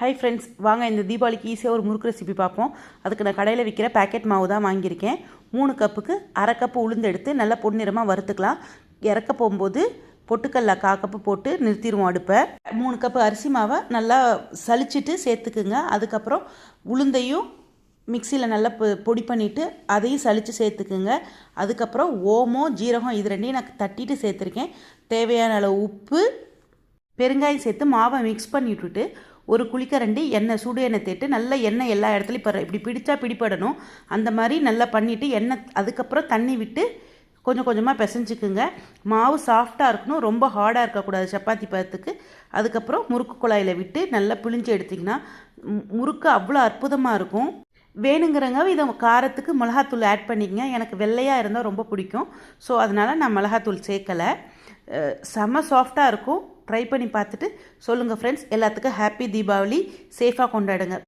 Hi friends வாங்க இந்த தீபாவளிக்கு ஈஸியாக ஒரு முறுக்கு ரெசிபி பார்ப்போம். அதுக்கு நான் கடையில் விற்கிற பேக்கெட் மாவு தான் வாங்கியிருக்கேன். மூணு கப்புக்கு அரை கப்பு உளுந்து எடுத்து நல்லா பொன்னிறமாக வறுத்துக்கலாம். இறக்க போகும்போது பொட்டுக்கல்ல கா கப்பு போட்டு நிறுத்திடுவோம் அடுப்பை. மூணு கப்பு அரிசி மாவை நல்லா சளிச்சிட்டு சேர்த்துக்குங்க. அதுக்கப்புறம் உளுந்தையும் மிக்சியில் நல்லா பொ- பொடி பண்ணிவிட்டு அதையும் சலித்து சேர்த்துக்குங்க. அதுக்கப்புறம் ஓமம் ஜீரகம் இது ரெண்டையும் நான் தட்டிட்டு சேர்த்துருக்கேன். தேவையான அளவு உப்பு பெருங்காயம் சேர்த்து மாவை மிக்ஸ் பண்ணி விட்டுட்டு ஒரு குளிக்கரண்டி எண்ணெய் சுடு எண்ணெய் தேட்டு நல்ல எண்ணெய் எல்லா இடத்துலையும் இப்போ இப்படி பிடிச்சா பிடிப்படணும் அந்த மாதிரி நல்லா பண்ணிவிட்டு எண்ணெய் அதுக்கப்புறம் தண்ணி விட்டு கொஞ்சம் கொஞ்சமாக பிசைஞ்சுக்குங்க. மாவு சாஃப்டாக இருக்கணும் ரொம்ப ஹார்டாக இருக்கக்கூடாது சப்பாத்தி பதத்துக்கு. அதுக்கப்புறம் முறுக்கு குழாயில் விட்டு நல்லா பிழிஞ்சு எடுத்திங்கன்னா மு- முறுக்கு அவ்வளோ அற்புதமாக இருக்கும். வேணுங்கிறங்க இதை காரத்துக்கு மிளகாத்தூள் ஆட் பண்ணிக்கங்க. எனக்கு வெள்ளையாக இருந்தால் ரொம்ப பிடிக்கும். ஸோ அதனால் நான் மிளகாத்தூள் சேர்க்கலை. செம சாஃப்டாக இருக்கும். ட்ரை பண்ணி பார்த்துட்டு சொல்லுங்கள் ஃப்ரெண்ட்ஸ் எல்லாத்துக்கும் ஹாப்பி தீபாவளி. சேஃபாக கொண்டாடுங்க.